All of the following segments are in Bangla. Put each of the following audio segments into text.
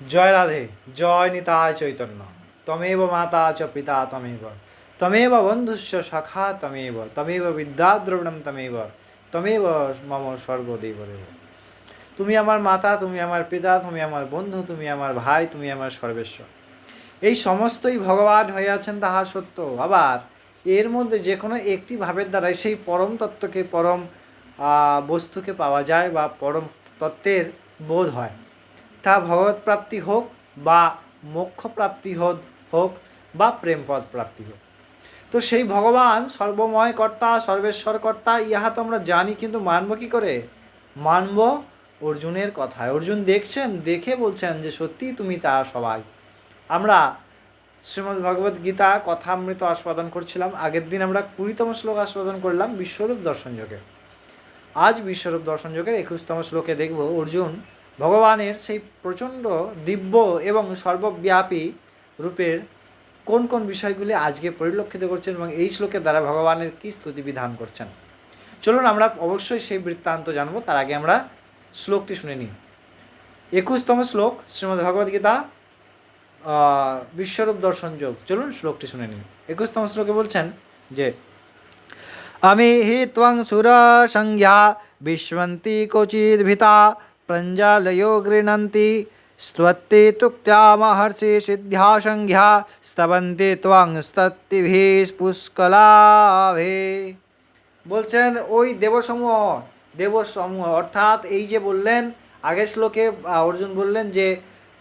জয় রাধে, জয় নিতায় চৈতন্য। তমেব মাতা চ পিতা তমেব। তমেব বন্ধুস্য সখা তমেব। তমেব বিদ্যাদ্রবণম তমেব। তমেব মম স্বর্গদেব দেব। তুমি আমার মাতা, তুমি আমার পিতা, তুমি আমার বন্ধু, তুমি আমার ভাই, তুমি আমার সর্বেশ্বর এই সমস্তই ভগবান হয়ে আছেন তাহা সত্য। আবার এর মধ্যে যে কোনো একটি ভাবের দ্বারাই সেই পরম তত্ত্বকে পরম বস্তুকে পাওয়া যায় বা পরম তত্ত্বের বোধ হয়। তা ভগবত প্রাপ্তি হোক বা মোক্ষ প্রাপ্তি হোক হোক বা প্রেমপদ প্রাপ্তি হোক। তো সেই ভগবান সর্বময় কর্তা, সর্বেশ্বর কর্তা, ইহা তো আমরা জানি, কিন্তু মানব কি করে? মানব অর্জুনের কথায়। অর্জুন দেখছেন, দেখে বলছেন যে সত্যি তুমি তার সবাই। আমরা শ্রীমদ্ ভগবত গীতা, কথামৃত আস্বাদন করছিলাম। আগের দিন আমরা কুড়িতম শ্লোক আস্বাদন করলাম, বিশ্বরূপ দর্শন যোগে। আজ বিশ্বরূপ দর্শন যোগের একুশতম শ্লোকে দেখব, অর্জুন ভগবানের সেই প্রচণ্ড দিব্য এবং সর্বব্যাপী রূপের কোন কোন বিষয়গুলি আজকে পরিলক্ষিত করছেন এবং এই শ্লোকের দ্বারা ভগবানের কী স্তুতি বিধান করছেন? চলুন আমরা অবশ্যই সেই বৃত্তান্ত জানব, তার আগে আমরা শ্লোকটি শুনে নিই। একুশতম শ্লোক, শ্রীমদ্ ভগবদ্গীতা বিশ্বরূপ দর্শন যোগ। চলুন শ্লোকটি শুনে নিই। একুশতম শ্লোকে বলছেন যে, আমি হি ত্বং সুর সংজ্ঞা বিশ্বন্তি কোচিদ্ভিতা প্রঞ্জালयो গৃণন্তি স্তত্তে তুক্ত্যা মহর্ষি সিদ্ধ্যা সংজ্ঞা স্তবন্তে ত্বং স্তত্তিভিः পুষ্কলাভে বলছেন, ওই দেবসমূহ দেবসমূহ, অর্থাৎ এই যে বললেন, আগের শ্লোকে অর্জুন বললেন যে,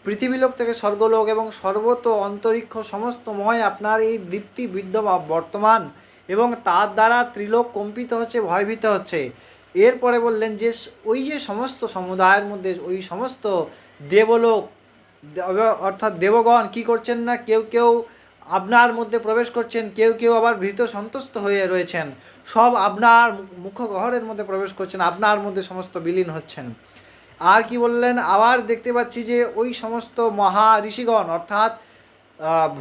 পৃথিবীলোক থেকে স্বর্গলোক এবং সর্বত অন্তরিক্ষ সমস্তময় আপনার এই দীপ্তি বিদ্যমান, বর্তমান, এবং তার দ্বারা ত্রিলোক কম্পিত হচ্ছে, ভয়ভীত হচ্ছে। এরপরে বললেন যে ওই যে সমস্ত সমুদায়ের মধ্যে ওই সমস্ত দেবলোক অর্থাৎ দেবগণ কি করছেন না? কেউ কেউ আপনার মধ্যে প্রবেশ করছেন, কেউ কেউ আবার ভীত সন্তুষ্ট হয়ে রয়েছেন। সব আপনার মুখ গহরের মধ্যে প্রবেশ করছেন, আপনার মধ্যে সমস্ত বিলীন হচ্ছেন। আর কি বললেন? আবার দেখতে পাচ্ছি যে ওই সমস্ত মহা ঋষিগণ, অর্থাৎ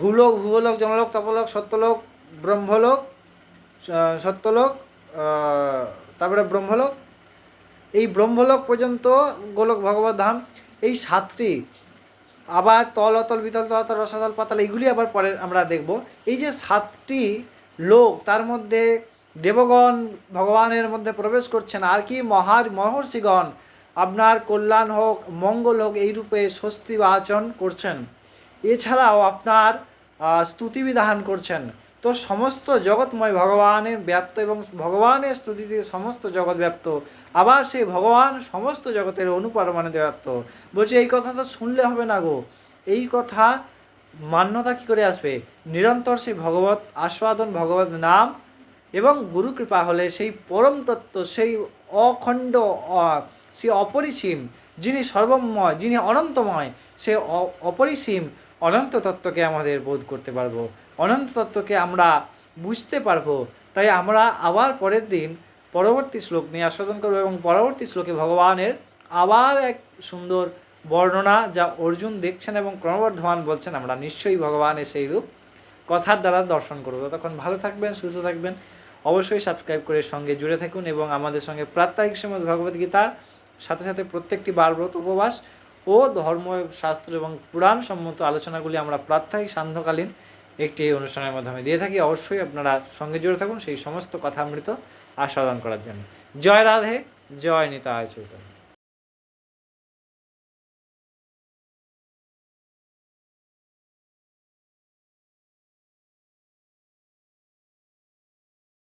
ভূলোক ভূলোক, জনলোক, তপলোক, সত্যলোক, ব্রহ্মলোক সত্যলোক তারপরে ব্রহ্মলোক। এই ব্রহ্মলোক পর্যন্ত গোলক ভগবত ধাম এই সাতটি আবার তল অতল বিতল তলাতল রসাতল পাতাল এগুলি আবার পরে আমরা দেখব। এই যে সাতটি লোক তার মধ্যে দেবগণ ভগবানের মধ্যে প্রবেশ করছেন আর কি মহার মহর্ষিগণ আপনার কল্যাণ হোক মঙ্গল হোক এই রূপে স্বস্তি বাচন করছেন। এছাড়াও আপনার আহ, স্তুতি বিধান করছেন। তো সমস্ত জগৎময় ভগবানের ব্যাপ্ত এবং ভগবানের স্তুতিতে সমস্ত জগৎ ব্যাপ্ত। আবার সেই ভগবান সমস্ত জগতের অনুপরমাণে ব্যাপ্ত। বলছে, এই কথা তো শুনলে হবে না গো। এই কথা মান্যতা কী করে আসবে? নিরন্তর সেই ভগবত আস্বাদন ভগবত নাম এবং গুরু কৃপা হলে সেই পরম তত্ত্ব সেই অখণ্ড সেই অপরিসীম, যিনি সর্বময়, যিনি অনন্তময় সে অপরিসীম অনন্ত তত্ত্বকে আমাদের বোধ করতে পারব। অনন্ত তত্ত্বকে আমরা বুঝতে পারব। তাই আমরা আবার পরের দিন পরবর্তী শ্লোক নিয়ে আস্বাদন করব এবং পরবর্তী শ্লোকে ভগবানের আবার এক সুন্দর বর্ণনা যা অর্জুন দেখছেন এবং ক্রমবর্ধমান বলছেন, আমরা নিশ্চয়ই ভগবানের সেই রূপ কথার দ্বারা দর্শন করব। তখন ভালো থাকবেন, সুস্থ থাকবেন। অবশ্যই সাবস্ক্রাইব করে সঙ্গে জুড়ে থাকুন এবং আমাদের সঙ্গে প্রাত্যহিক সময় ভগবদ গীতার সাথে সাথে প্রত্যেকটি বারব্রত উপবাস ও ধর্ম শাস্ত্র এবং পুরাণ সম্মত আলোচনাগুলি আমরা প্রাত্যহিক সান্ধ্যকালীন একটি অনুষ্ঠানের মাধ্যমে দিয়ে থাকি। অবশ্যই আপনারা সঙ্গে জুড়ে থাকুন সেই সমস্ত কথা আমৃত আস্বাদন করার জন্য। জয় রাধে, জয় নিতা চৈতন্য।